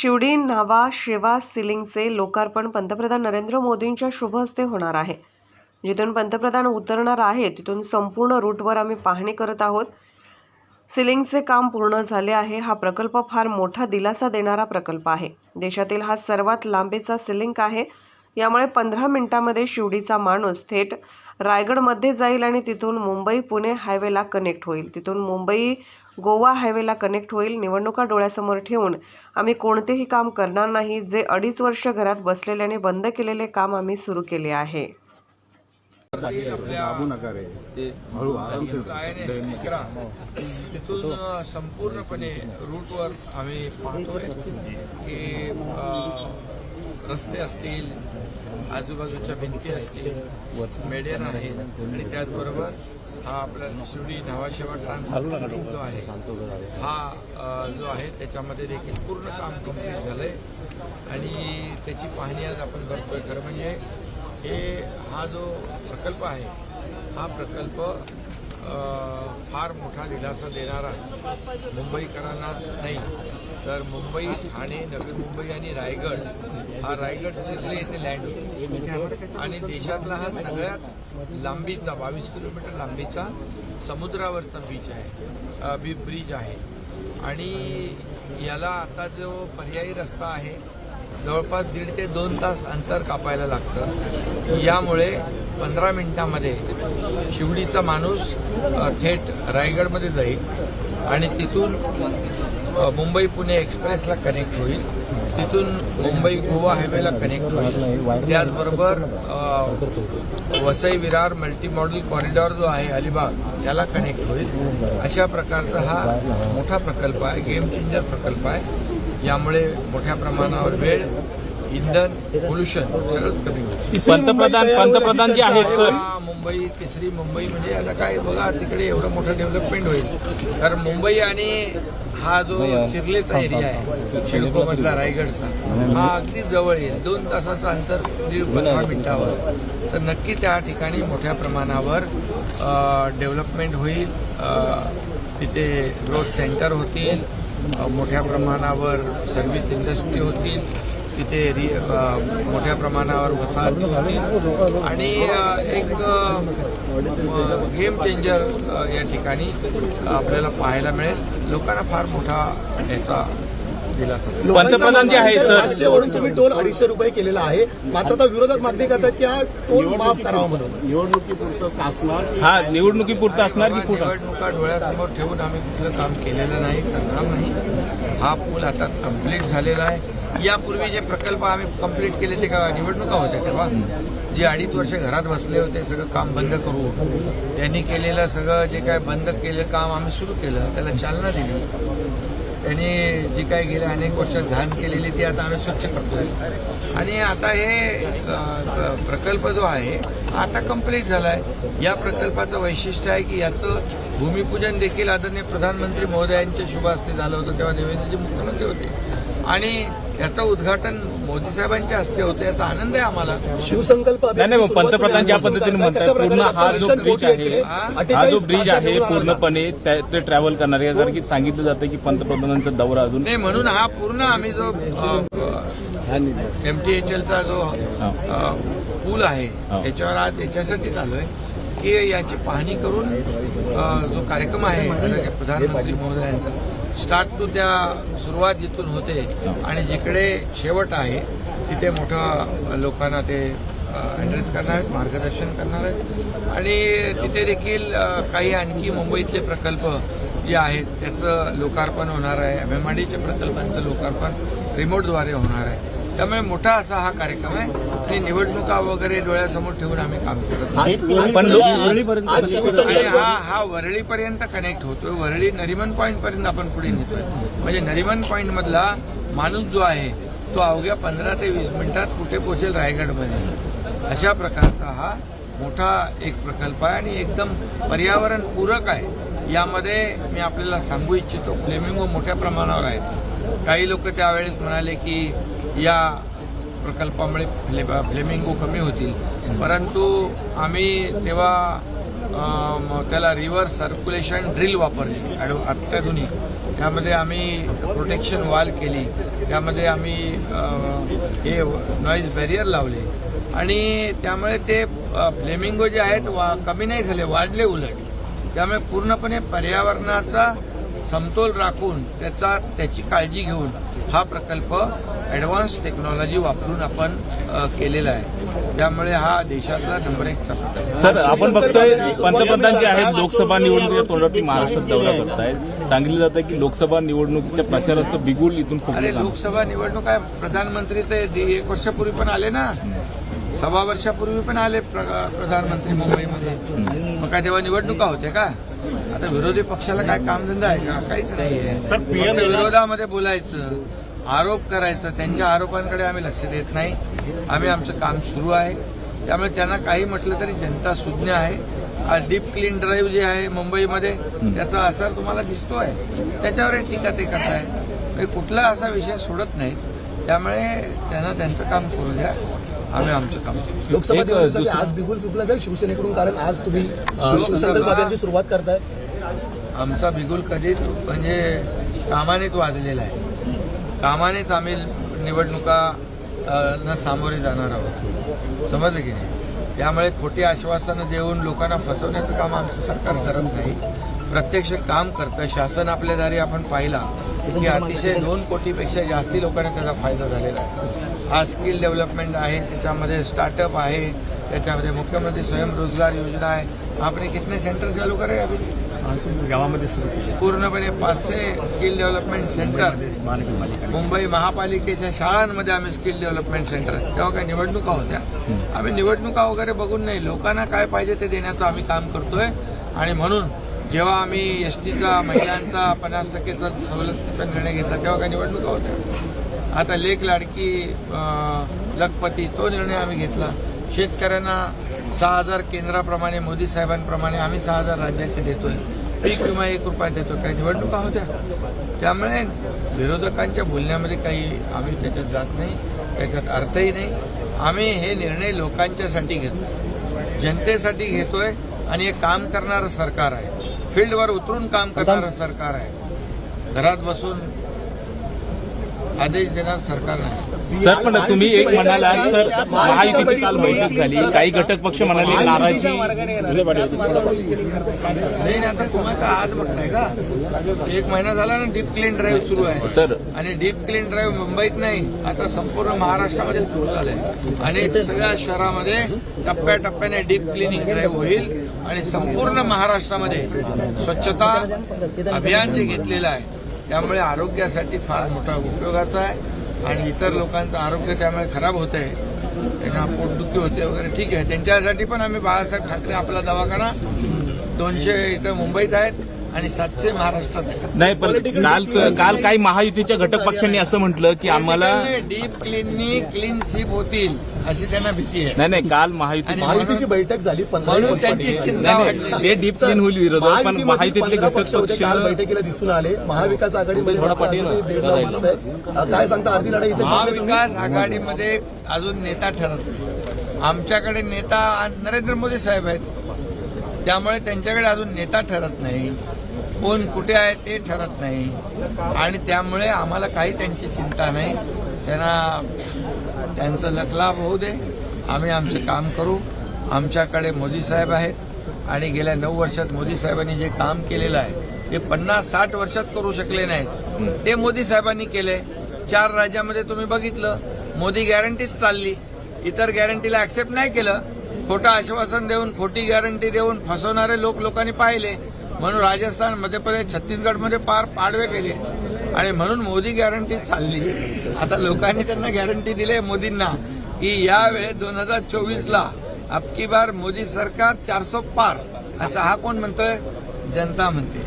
शिवडी नावा शेवा सिलिंगचे लोकार्पण पंतप्रधान नरेंद्र मोदींच्या शुभ हस्ते होणार आहे. जिथून पंतप्रधान उतरणार आहे तिथून संपूर्ण रूटवर आम्ही पाहणी करत आहोत. सिलिंगचे काम पूर्ण झाले आहे हा प्रकल्प फार मोठा दिलासा देणारा प्रकल्प आहे. देशातील हा सर्वात लांबीचा सिलिंग आहे. यामुळे पंधरा मिनिटांमध्ये शिवडीचा माणूस थेट रायगडमध्ये जाईल आणि तिथून मुंबई पुणे हायवेला कनेक्ट होईल. तिथून मुंबई गोवा हायवेला कनेक्ट होईल निवडणुका डोळ्यासमोर ठेवून आम्ही कोणतेही काम करणार नाही जे अडीच वर्ष घरात बसलेल्याने बंद केलेले काम आम्ही सुरू केले आहे. तिथून अ, संपूर्णपणे रूटवर आम्ही पाहतोय की रस्ते असतील आजूबाजूच्या भिंती असतील मेडियन आहे आणि त्याचबरोबर हा आपला शिवडी न्हावाशेवा ट्रान्सपोर्ट जो आहे. हा जो आहे त्याच्यामध्ये देखील पूर्ण काम कंप्लीट झालंय. आणि त्याची पाहणी आज आपण करतोय. खरं म्हणजे हे हा जो प्रकल्प आहे हा प्रकल्प फार मोठा दिलासा देणारा मुंबईकरांनाच नाही. तर मुंबई ठाणे नवी मुंबई आणि रायगड हा रायगड जिल्हे येथे लँड होतो. आणि देशातला हा सगळ्यात लांबीचा बावीस किलोमीटर लांबीचा समुद्रावरचा बीच आहे. बी ब्रिज आहे. आणि याला आता जो पर्यायी रस्ता आहे जवळपास दीड ते दोन तास अंतर कापायला लागतं. यामुळे पंधरा मिनटामध्ये शिवडीचा माणूस थेट रायगडमध्ये जाईल. आणि तिथून मुंबई पुणे एक्सप्रेसला कनेक्ट होईल. तिथून मुंबई गोवा हायवेला कनेक्ट होईल. त्याचबरोबर Vasai Virar multi model corridor जो आहे अलिबाग याला कनेक्ट होईल. अशा प्रकारचा हा मोठा प्रकल्प आहे गेम चेंजर प्रकल्प आहे. यामुळे मोठ्या प्रमाणावर वेळ इंधन पोल्युशन सगळंच कमी होईल. पंतप्रधान पंतप्रधान जे आहेत मुंबई तिसरी मुंबई म्हणजे आता काय बघा तिकडे एवढं मोठं डेव्हलपमेंट होईल. कारण मुंबई आणि हा जो चिरलेचा एरिया आहे शिडको मधला रायगडचा हा अगदी जवळ येईल. दोन तासाचं अंतर दीड पंधरा मिनिटावर. तर नक्की त्या ठिकाणी मोठ्या प्रमाणावर डेव्हलपमेंट होईल. तिथे ग्रोथ सेंटर होतील. मोठ्या प्रमाणावर सर्व्हिस इंडस्ट्री होतील. तिथे रि मोठ्या प्रमाणावर वसाहती होतील आणि एक गेम चेंजर या ठिकाणी आपल्याला पाहायला मिळेल. लोकांना फार मोठा याचा. पंतप्रधान जे आहेत सर. तुम्ही टोल अडीचशे रुपये केलेला आहे. मात्र आता विरोधक मागणी करतात की हा टोल माफ करावा म्हणून. निवडणुकीपुरतं हा निवडणुकीपुरतं असणार की कुठं? निवडणुका डोळ्यासमोर ठेवून आम्ही कुठलं काम केलेलं नाही करणार नाही. हा पूल आता कंप्लीट झालेला आहे. यापूर्वी जे प्रकल्प आम्ही कंप्लीट केले ते का निवडणुका होत्या तेव्हा? जे अडीच वर्ष घरात बसले होते सगळं काम बंद करू त्यांनी केलेलं सगळं जे काय बंद केलं काम आम्ही सुरू केलं त्याला चालना दिली. त्यांनी जी काय गेल्या अनेक वर्षात घाण केलेली ती आता आम्ही स्वच्छ करतोय. आणि आता हे प्रकल्प जो आहे आता कंप्लीट झाला आहे या प्रकल्पाचं वैशिष्ट्य आहे की याचं भूमिपूजन देखील आदरणीय प्रधानमंत्री महोदयांच्या शुभ हस्ते झालं होतं तेव्हा देवेंद्रजी मुख्यमंत्री होते. आणि याचं उद्घाटन मोदी साहेबांच्या हस्ते होतं याचा आनंद आहे आम्हाला शिवसंकल्प नाही पंतप्रधान ज्या पद्धतीने म्हणतात पूर्ण हा जो ब्रिज 48 आहे हा 48 जो ब्रिज आहे. पूर्णपणे त्याचे ट्रॅव्हल करणार आहे कारण की सांगितलं जातं की पंतप्रधानांचा दौरा अजून नाही म्हणून हा पूर्ण आम्ही जो एम टी एच एलचा जो पूल आहे हो. त्याच्यावर आज याच्यासाठी चालू आहे की याची पाहणी करून जो कार्यक्रम आहे प्रधानमंत्री महोदयांचा स्टार्ट त्या सुरुवात जिथून होते आणि जिकडे शेवट आहे तिथे मोठ्या लोकांना ते ॲड्रेस करणार आहेत मार्गदर्शन करणार आहेत. आणि तिथे देखील काही आणखी मुंबईतले प्रकल्प जे आहेत त्याचं लोकार्पण होणार आहे. एम एम प्रकल्पांचं लोकार्पण रिमोटद्वारे होणार आहे. त्यामुळे मोठा असा हा कार्यक्रम आहे. आणि निवडणुका वगैरे डोळ्यासमोर ठेवून आम्ही काम करत. पण आणि हा हा वरळीपर्यंत कनेक्ट होतोय. वरळी नरिमन पॉईंट पर्यंत आपण पुढे नेतोय. म्हणजे नरिमन पॉईंट मधला माणूस जो आहे तो अवघ्या पंधरा ते वीस मिनिटात कुठे पोहोचेल रायगडमध्ये? अशा प्रकारचा हा मोठा एक प्रकल्प आहे आणि एकदम पर्यावरण पूरक आहे. यामध्ये मी आपल्याला सांगू इच्छितो फ्लेमिंगो मोठ्या प्रमाणावर आहेत. काही लोक त्यावेळेस म्हणाले की या प्रकल्पामुळे फ्ले फ्लेमिंगो कमी होतील. परंतु आम्ही तेव्हा त्याला रिव्हर्स सर्क्युलेशन ड्रिल वापरली ॲडव- अत्याधुनिक. त्यामध्ये आम्ही प्रोटेक्शन वॉल केली. त्यामध्ये आम्ही हे नॉईज बॅरियर लावले. आणि त्यामुळे ते फ्लेमिंगो जे आहेत वा कमी नाही झाले वाढले उलट. त्यामुळे पूर्णपणे पर्यावरणाचा समतोल राखून त्याचा त्याची काळजी घेऊन हा प्रकल्प ॲडव्हान्स टेक्नॉलॉजी वापरून आपण केलेला आहे. त्यामुळे हा देशातला नंबर आहे. सर आपण बघतोय पंतप्रधान जे आहेत लोकसभा निवडणुकीच्या तोंडावर महाराष्ट्रात दौरा करतायत. सांगितलं जातं की लोकसभा निवडणुकीच्या प्रचाराचं बिगुल इथून अरे लोकसभा निवडणूक आहे. प्रधानमंत्री ते दि- एक वर्षापूर्वी पण आले ना. सव्वा वर्षापूर्वी पण आले प्र- प्रधानमंत्री मुंबईमध्ये. मग काय तेव्हा निवडणुका होते का? आता विरोधी पक्षाला काय कामधंदा आहे का? काहीच नाहीये. फक्त विरोधामध्ये बोलायचं आरोप करायचं त्यांच्या आरोपांकडे आम्ही लक्ष देत नाही. आम्ही आमचं काम सुरू आहे. त्यामुळे त्यांना काही म्हटलं तरी जनता सुज्ञ आहे. डीप क्लीन ड्राईव्ह जे आहे मुंबईमध्ये त्याचा असर तुम्हाला दिसतोय. त्याच्यावर हे टीका ते करताय म्हणजे कुठला असा विषय सोडत नाही त्यामुळे त्यांना त्यांचं काम करू द्या. आम्ही आमचं काम लोकसभा निवडणुकीसाठी आज बिगुल फुकला जाईल. शिवसेनेकडून कारण आज तुम्ही शिवसंकल्पाची सुरुवात करताय. आमचा बिगुल कधीच म्हणजे कामानेच वाजलेला आहे. कामानेच आम्ही निवडणुका न सामोरे जाणार आहोत. समजलं की नाही? त्यामुळे खोटी आश्वासनं देऊन लोकांना फसवण्याचं काम आमचं सरकार करत नाही. प्रत्यक्ष काम करतं. शासन आपल्या दारी आपण पाहिला की अतिशय दोन कोटीपेक्षा जास्ती लोकांना त्याचा फायदा झालेला आहे. आज स्किल डेव्हलपमेंट आहे त्याच्यामध्ये स्टार्टअप आहे त्याच्यामध्ये मुख्यमंत्री स्वयंरोजगार योजना आहे. आपने कितने सेंटर चालू करे अभी? गावामध्ये सुरू केली. पूर्णपणे पाचशे स्किल डेव्हलपमेंट सेंटर. मुंबई महापालिकेच्या शाळांमध्ये आम्ही स्किल डेव्हलपमेंट सेंटर. तेव्हा काही निवडणुका होत्या. आम्ही निवडणुका वगैरे बघून नाही लोकांना काय पाहिजे ते देण्याचं आम्ही काम करतोय. आणि म्हणून जेव्हा आम्ही एस टीचा महिलांचा पन्नास टक्केचा सवलतीचा निर्णय घेतला तेव्हा काही निवडणुका होत्या. आता लेख लाडकी लखपती तो निर्णय आम्ही घेतला. शेतकऱ्यांना सहा हजार केंद्राप्रमाणे मोदी साहेबांप्रमाणे आम्ही सहा हजार राज्याचे देतोय. पीक विमा एक रुपया देतो काय निवडणुका होत्या. त्यामुळे विरोधकांच्या बोलण्यामध्ये काही आम्ही त्याच्यात जात नाही. त्याच्यात अर्थही नाही. आम्ही हे निर्णय लोकांच्यासाठी घेतो जनतेसाठी घेतोय आणि हे काम करणारं सरकार आहे. फील्डवर उतरून काम करणारं सरकार आहे. घरात बसून आदेश देणार सरकार नाही. सर पण तुम्ही एक म्हणाला सर महायुतीची काल बैठक झाली. काही घटक पक्ष म्हणाले नाराजी. नाही नाही, आता तुम्हाला का आज बघताय का? एक महिना झाला ना डीप क्लीन ड्राईव्ह सुरू आहे. सर. आणि डीप क्लीन ड्राईव्ह मुंबईत नाही आता संपूर्ण महाराष्ट्रामध्ये सुरू झालंय. आणि सगळ्या शहरामध्ये टप्प्याटप्प्याने डीप क्लिनिंग ड्राईव्ह होईल आणि संपूर्ण महाराष्ट्रामध्ये स्वच्छता अभियान जे घेतलेलं आहे त्यामुळे आरोग्यासाठी फार मोठा उपयोगाचा आहे आणि इतर लोकांचं आरोग्य त्यामुळे खराब होत आहे. त्यांना पोटदुखी होते वगैरे ठीक आहे. त्यांच्यासाठी पण आम्ही बाळासाहेब ठाकरे आपला दवाखाना दोनशे इथं मुंबईत आहेत. आणि सातशे महाराष्ट्रात नाही पण काल काल काही महायुतीच्या घटक पक्षांनी असं म्हटलं की आम्हाला डीप क्लीननी क्लीन स्वीप होतील अशी त्यांना भीती आहे. नाही नाही काल महायुती महायुतीची बैठक झाली म्हणून त्यांची चिंता नाही वाढली. नाही ते डीप क्लीन होईल विरोधात पण महायुतीतले घटक पक्ष काल बैठकीला दिसून आले. महाविकास आघाडीमध्ये काय सांगता अर्धी लढाई? महाविकास आघाडीमध्ये अजून नेता ठरत नाही. आमच्याकडे नेता नरेंद्र मोदी साहेब आहेत. त्यामुळे त्यांच्याकडे अजून नेता ठरत नाही. कोण कुठे आहे ते ठरत नाही. आणि त्यामुळे आम्हाला काही त्यांची चिंता नाही. त्यांना त्यांचं लखलाभ होऊ दे. आम्ही आमचं काम करू. आमच्याकडे मोदी साहेब आहेत. आणि गेल्या नऊ वर्षात मोदी साहेबांनी जे काम केलेलं आहे ते पन्नास साठ वर्षात करू शकले नाहीत. ते मोदी साहेबांनी केले. चार राज्यामध्ये तुम्ही बघितलं. मोदी गॅरंटीच चालली. इतर गॅरंटीला ऍक्सेप्ट नाही केलं. खोटं आश्वासन देऊन खोटी गॅरंटी देऊन फसवणारे लोक लोकांनी पाहिले. म्हणून राजस्थान मध्य प्रदेश छत्तीसगडमध्ये पार पाडवे केले. आणि म्हणून मोदी गॅरंटी चालली. आता लोकांनी त्यांना गॅरंटी दिली मोदींना की यावेळेस दोन हजार चोवीसला अबकी बार मोदी सरकार चारसो पार. असं हा कोण म्हणतोय? जनता म्हणते.